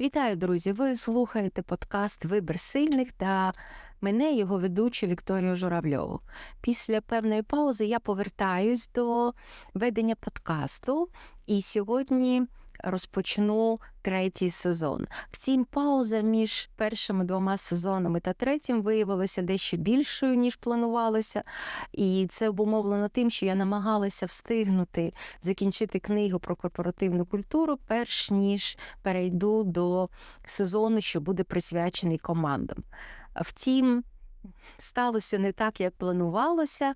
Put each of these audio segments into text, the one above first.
Вітаю, друзі! Ви слухаєте подкаст Вибір сильних та мене, його ведучу Вікторію Журавльову. Після певної паузи я повертаюсь до ведення подкасту, і сьогодні розпочну третій сезон. Втім, пауза між першими двома сезонами та третім виявилася дещо більшою, ніж планувалося. І це обумовлено тим, що я намагалася встигнути закінчити книгу про корпоративну культуру, перш ніж перейду до сезону, що буде присвячений командам. Втім, сталося не так, як планувалося.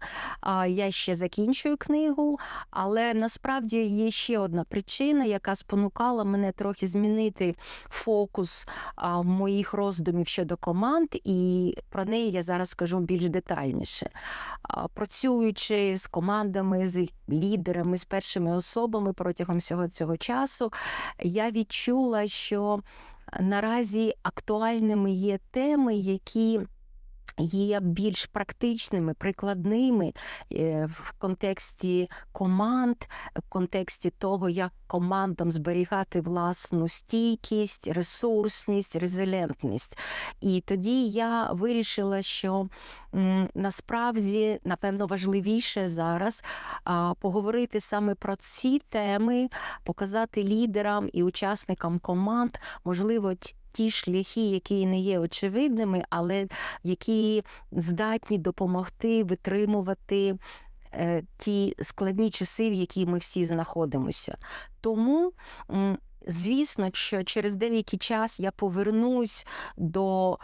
Я ще закінчую книгу, але насправді є ще одна причина, яка спонукала мене трохи змінити фокус моїх роздумів щодо команд, і про неї я зараз скажу більш детальніше. Працюючи з командами, з лідерами, з першими особами протягом всього цього часу, я відчула, що наразі актуальними є теми, які Є більш практичними, прикладними е, в контексті команд, в контексті того, як командам зберігати власну стійкість, ресурсність, резилентність. І тоді я вирішила, що насправді, напевно, важливіше зараз поговорити саме про ці теми, показати лідерам і учасникам команд, можливо, ті шляхи, які не є очевидними, але які здатні допомогти витримувати. Е, ті складні часи, в які ми всі знаходимося. Тому, звісно, що через деякий час я повернусь до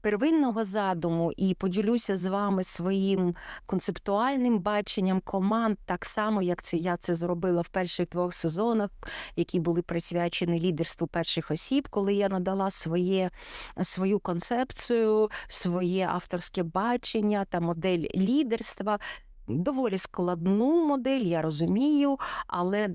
первинного задуму і поділюся з вами своїм концептуальним баченням команд, так само, як це я це зробила в перших двох сезонах, які були присвячені лідерству перших осіб, коли я надала своє, свою концепцію, своє авторське бачення та модель лідерства. Доволі складну модель, я розумію, але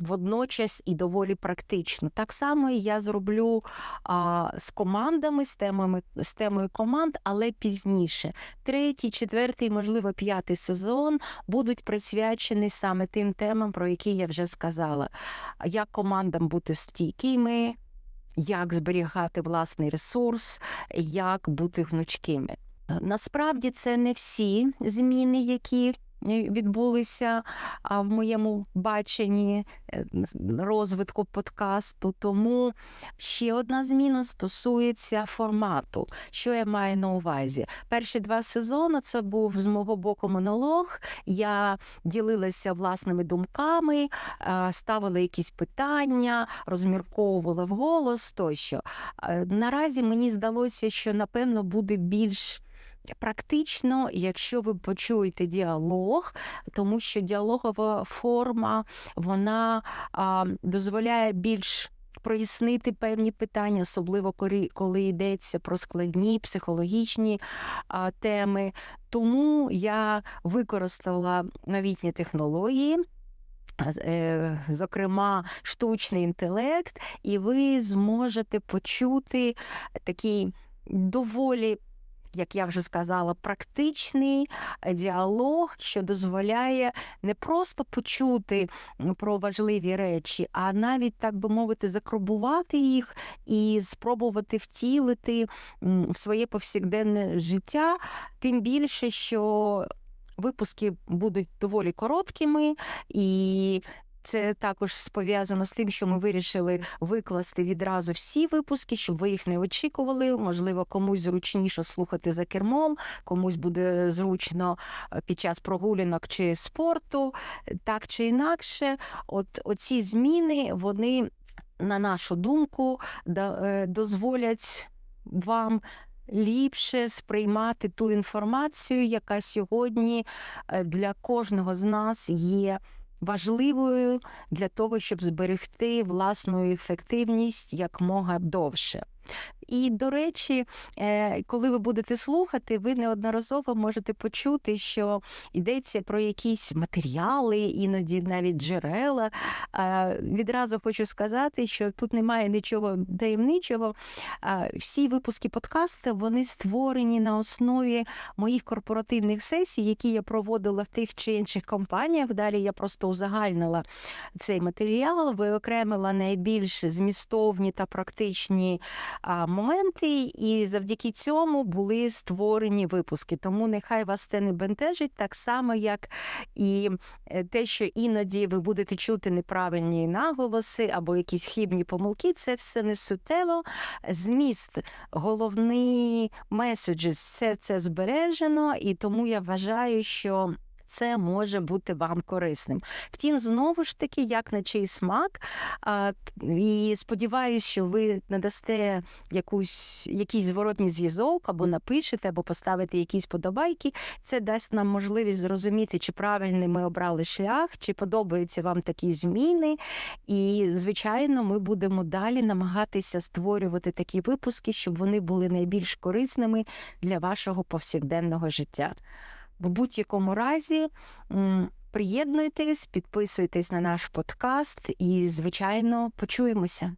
водночас і доволі практично. Так само я зроблю а, з командами, з темами з темою команд, але пізніше. Третій, четвертий, можливо, п'ятий сезон будуть присвячені саме тим темам, про які я вже сказала. Як командам бути стійкими, як зберігати власний ресурс, як бути гнучкими. Насправді це не всі зміни, які відбулися в моєму баченні е, розвитку подкасту. Тому ще одна зміна стосується формату. Що я маю на увазі? Перші два сезони це був з мого боку монолог. Я ділилася власними думками, ставила якісь питання, розмірковувала вголос тощо. Наразі мені здалося, що напевно буде більш Практично, якщо ви почуєте діалог, тому що діалогова форма вона а, дозволяє більш прояснити певні питання, особливо коли йдеться про складні психологічні а, теми. Тому я використала новітні технології. Е, зокрема, штучний інтелект, і ви зможете почути такий доволі як я вже сказала, практичний діалог, що дозволяє не просто почути про важливі речі, а навіть, так би мовити, закробувати їх і спробувати втілити в своє повсякденне життя, тим більше, що. Випуски будуть доволі короткими, і це також пов'язано з тим, що ми вирішили викласти відразу всі випуски, щоб ви їх не очікували. Можливо, комусь зручніше слухати за кермом, комусь буде зручно е, під час прогулянок чи спорту, так чи інакше. От оці зміни, вони, на нашу думку, е, дозволять вам. Ліпше сприймати ту інформацію, яка сьогодні е, для кожного з нас є важливою для того, щоб зберегти власну ефективність якмога довше. І, до речі, е, коли ви будете слухати, ви неодноразово можете почути, що йдеться про якісь матеріали, іноді навіть джерела. Відразу хочу сказати, що тут немає нічого таємничого. Всі випуски подкасту вони створені на основі моїх корпоративних сесій, які я проводила в тих чи інших компаніях. Далі я просто узагальнила цей матеріал, виокремила найбільш змістовні та практичні моменти, і завдяки цьому були створені випуски. Тому нехай вас це не бентежить, так само, як і е, те, що іноді ви будете чути неправильні наголоси або якісь хибні помилки, це все не суттєво. Зміст, головний меседжес, все це збережено, і тому я вважаю, що. Це може бути вам корисним. Втім, знову ж таки, як на чий смак. І сподіваюся, що ви надасте якусь, якийсь зворотній зв'язок, або напишете, або поставите якісь подобайки. Це дасть нам можливість зрозуміти, чи правильний ми обрали шлях, чи подобаються вам такі зміни. І, звичайно, ми будемо далі намагатися створювати такі випуски, щоб вони були найбільш корисними для вашого повсякденного життя. В будь-якому разі приєднуйтесь, підписуйтесь на наш подкаст і, звичайно, почуємося.